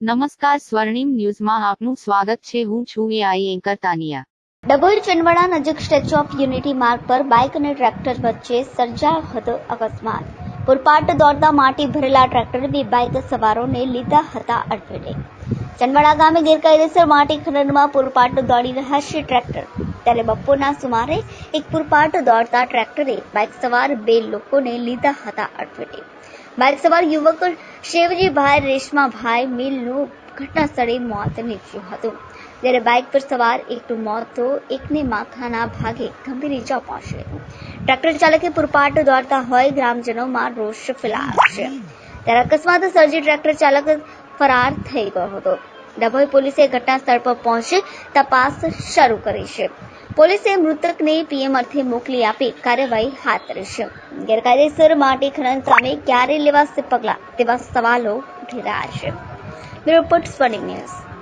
નમસ્કાર સ્વર્ણિમ ન્યૂઝમાં આપનું સ્વાગત છે. હું છું એઆઈ એન્કર તાનિયા. ડભોઈ ચંદવાડા નજીક સ્ટેચ્યુ ઓફ યુનિટી માર્ગ પર બાઇક અને ટ્રેક્ટર વચ્ચે સર્જાયો હતો અકસ્માત. પુરપાટ દોડતા માટી ભરેલા ટ્રેક્ટર બે બાઇક સવારોને લીધા હતા અડફેટે. ચંદવાડા ગામે ગેરકાયદેસર માટી ખનનમાં પુરપાટ દોડી રહ્યા છે ટ્રેક્ટર. ત્યારે બપોરના સુમારે એક પુરપાટ દોડતા ટ્રેક્ટરે બાઇક સવાર બે લોકોને લીધા હતા અડફેટે. બાઇક સવાર યુવક શિવજીભાઈ રેશમાભાઈ મિલનું ઘટના સ્થળે મોત નીપજ્યું હતું. જ્યારે બાઇક પર સવાર એકનું મોત તો એકને માથાના ભાગે ગંભીર ઇજા પહોંચી. ટ્રેક્ટર ચાલકે પુરપાટ દોડતા હોય ગ્રામજનોમાં રોષ ફેલાયો છે ત્યારે અકસ્માત સર્જી ટ્રેક્ટર ચાલક ફરાર થઈ ગયો હતો. ડભોઈ પોલીસે ઘટના સ્થળ પર પહોંચી તપાસ શરૂ કરી છે. પોલીસે મૃતકને પીએમ અર્થે મોકલી આપી કાર્યવાહી હાથ ધરી છે. ગેરકાયદેસર માટી ખનન સામે ક્યારે લેવાશે પગલાં તેવા સવાલો ઉઠી રહ્યા છે. Bureau report Swarnim news.